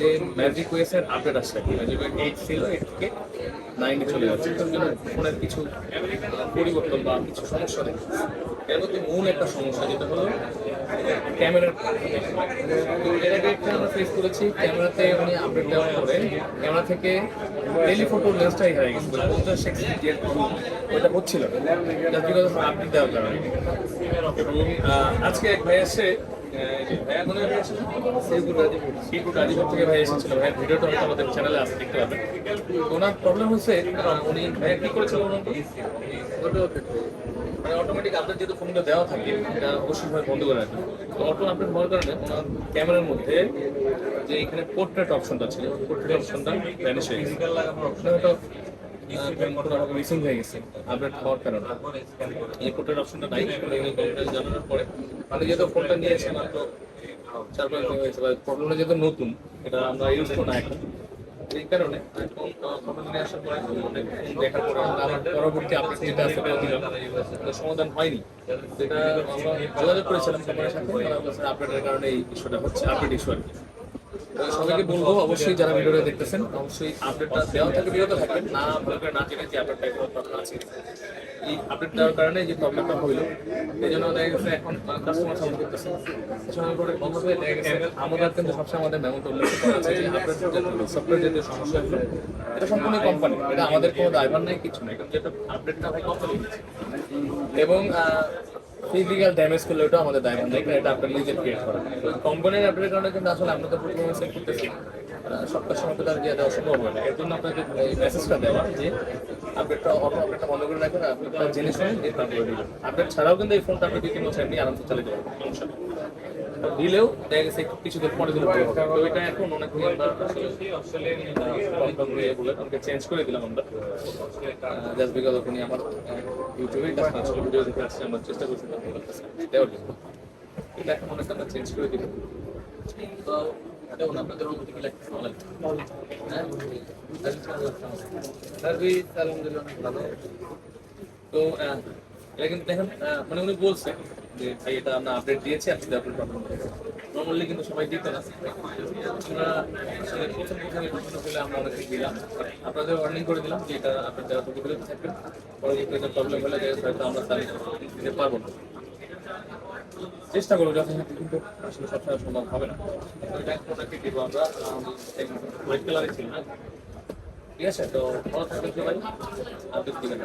যে ম্যাজিক ওয়েসের আপডেট আসছে ম্যাজিক এইট ছিল এইট থেকে নাইনে চলে যাচ্ছে তার জন্য ফোনের কিছু পরিবর্তন বা কিছু সমস্যা নেই এর মূল একটা সমস্যা যেটা হলো ক্যামেরার এর আগে একটা আমরা ফেস করেছি ক্যামেরাতে উনি আপডেট দেওয়ার পরে ক্যামেরা থেকে টেলিফোটো লেন্সটাই হারিয়ে গেছে পঞ্চাশ এক্সপি ওইটা হচ্ছিল জাস্ট বিকজ আপডেট দেওয়ার কারণে এবং আজকে এক ভাই এসে ভাইয়া ভাই এসেছিল ভাই এসেছিল ভাইয়ের ভিডিওটা হয়তো আমাদের চ্যানেলে আসতে দেখতে ওনার প্রবলেম আহ, উনি ভাইয়া কি করেছিল মানে অটোমেটিক আপডেট যেহেতু ফোনটা দেওয়া থাকে এটা বন্ধ করে রাখবে তো অটো আপডেট হওয়ার কারণে ক্যামেরার মধ্যে যে এখানে পোর্ট্রেট অপশনটা ছিল পোর্ট্রেট অপশনটা ভ্যানিশ হয়ে গেছে মিসিং হয়ে গেছে, আপডেট হওয়ার কারণে। এই পোর্ট্রেট অপশনটা নাই জানানোর পরে। মানে যেহেতু ফোনটা নিয়েছে মাত্র চার পাঁচ দিন হয়েছে প্রবলেমটা যেহেতু নতুন, এটা আমরা ইউজ করো না এখন। এই কারণে পরবর্তী সমাধান হয়নি। যেটা আমরা যোগাযোগ করেছিলাম কোম্পানির সাথে আপডেটের কারণে এই ইস্যুটা হচ্ছে আপডেট ইস্যু আর কি। তো সবাইকে বলব, অবশ্যই যারা ভিডিওটা দেখতেছেন, অবশ্যই আপডেটটা দেওয়া থেকে বিরত থাকবেন। না করে না জেনে যে আপডেটটা কোনো প্রবলেম আছে। এই আপডেট দেওয়ার কারণে যে প্রবলেমটা হইল, এই জন্য দেখা গেছে এখন কাস্টমার সাপোর্ট করতেছে। সময় পরে বন্ধ হয়ে দেখা গেছে আমাদের কিন্তু সবসময় আমাদের মেমোতে উল্লেখ করা আছে যে আপডেট সফটওয়্যার যে সমস্যা হলো, এটা সম্পূর্ণ কোম্পানি এটা আমাদের কোনো দায়ভার নাই, কিছু নাই। কারণ যেটা আপডেটটা হয় কোম্পানি এবং ফিজিক্যাল ড্যামেজ করলে ওটা আমাদের দায় না এটা আপনার নিজের ক্রিয়েট করা। কোম্পানির আপডেটের কারণে কিন্তু আসলে আমরা তো পারফরমেন্স করতেছি। সবটা সময় তার দিয়ে দেওয়া সম্ভব হয় না। এর জন্য আপনাকে এই মেসেজটা দেওয়া যে আপডেটটা অটো আপডেটটা বন্ধ করে রাখেন আপনি জেনে শুনে আপডেট ছাড়াও কিন্তু এই ফোনটা আপনি দুই তিন বছর এমনি আরামসে চালিয়ে দেবেন। দিলেও দেখা গেছে একটু কিছুদিন পরে দিলে। তো এটা এখন অনেক আমরা আসলে চেঞ্জ করে দিলাম আমরা। জাস্ট বিকজ ওখানে আমার ইউটিউবে ভিডিও দেখে আসছে আমরা চেষ্টা করছি দেওয়ার জন্য। এটা এখন অনেক আমরা চেঞ্জ করে দিলাম। তো দেখুন আপনাদের অনুমতি কি লাগছে? ভালো লাগছে? হ্যাঁ? সার্ভিস আলহামদুলিল্লাহ অনেক ভালো। তো এটা কিন্তু দেখেন মানে উনি বলছে যে ভাই, এটা আমরা আপডেট দিয়েছি আপনি আপনি প্রবলেম নর্মালি কিন্তু সবাই দিত না আমরা আসলে প্রথম প্রশ্ন করলে আমরা অনেক দিলাম। আপনাদের ওয়ার্নিং করে দিলাম যে এটা আপনার দেওয়া থেকে বিরত থাকবেন, পরবর্তীতে প্রবলেম হলে হয়তো আমরা তারিখ দিতে পারব না। চেষ্টা করব যথাসাধ্য কিন্তু আসলে সবসময় সম্ভব হবে না। এটা ওটাকে দিব আমরা ছিল না। ঠিক আছে, তো ভালো থাকবেন সবাই আপডেট দিবেন।